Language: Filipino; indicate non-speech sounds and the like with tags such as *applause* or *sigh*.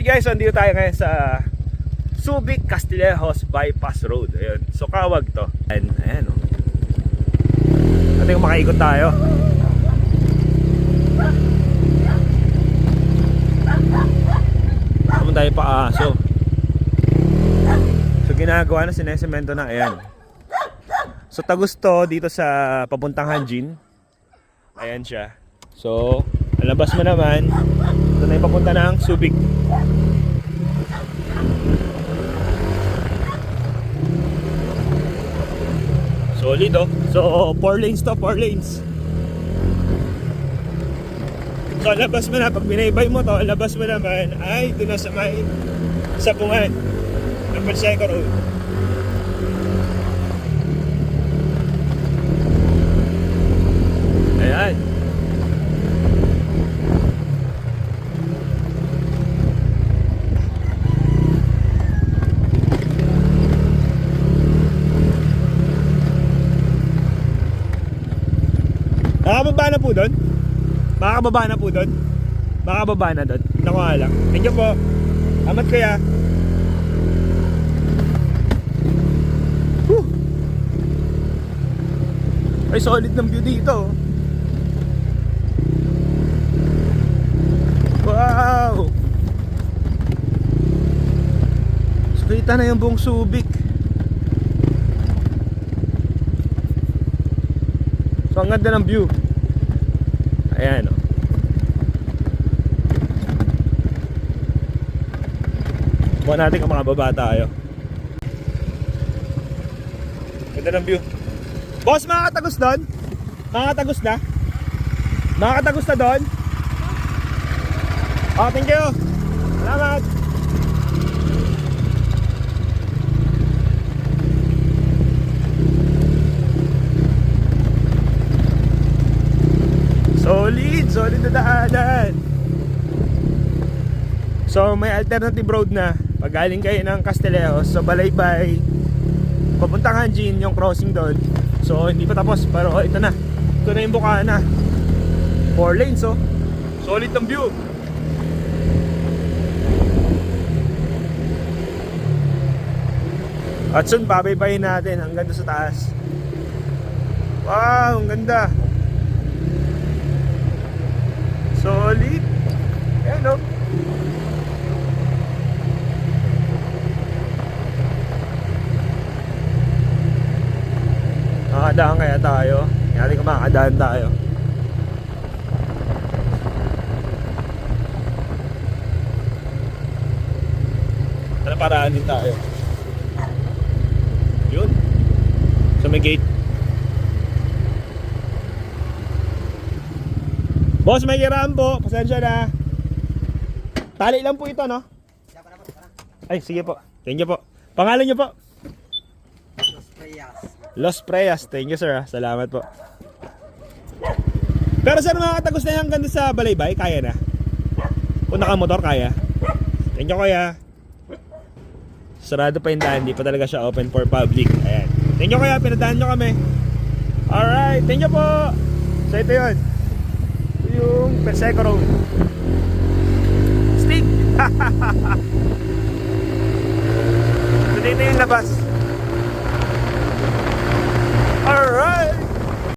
guys, andito tayo ngayon sa Subic Castillejos Bypass Road. Ayun. So kawag to. Ayan, ayan oh. Ating makaikot tayo. Naman tayo pa aso. So ginagawa na sinesemento na ayan. So tagusto dito sa papuntang Hanjin. Ayan siya. So, alabas mo naman. Papunta ng Subic. Solid oh. So, 4 lanes to, 4 lanes. So, labas mo na. Pag binaybay mo to, labas mo naman ay doon na sa may sapungan ng Pacheco Road. Ayan. Makakababa na po doon? Makakababa na po doon? Makakababa na doon? Naku nga lang. Thank you po. Amat kaya. Whew. Ay, solid ng view dito. oh. Wow! So, kita na yung buong Subic. Ang ganda ng view. Ayan, oh. Buwan natin kung makababa tayo. Ganda ng view. Boss, makakatagos doon? Makakatagos na? Makakatagos na doon? Oh, thank you. Salamat. Solid, solid na daanan. So may alternative road na. Pag galing kayo ng Castilleos, so Balaybay, papuntang Hanjin yung crossing doon. So hindi pa tapos, pero oh, ito na. Ito na yung Bukana. 4 lanes oh. Solid ang view. At soon, babaybayin natin hanggang sa taas. Wow, ang ganda. Solid. Ayan o. Makakadaan kaya tayo. Yari ko makakadaan tayo. Tara paraan din tayo. Yun. Sa may gate. Boss, may kiraan po. Pasensya na. Tali lang po ito, no? Ay, sige po. Thank you po. Pangalan niyo po? Los Preyas. Thank you, sir. ah. Salamat po. Pero sir, makakatagos na yung hanggang sa Balaybay? Kaya na? Kung nakamotor, kaya? Thank you, kuya. Sarado pa yung daan. Hindi pa talaga siya open for public. Ayan. Thank you, kuya. Pinadaan nyo kami. Alright. Thank you po. So, ito yun. Ito yung Perseco Road. Stick! *laughs*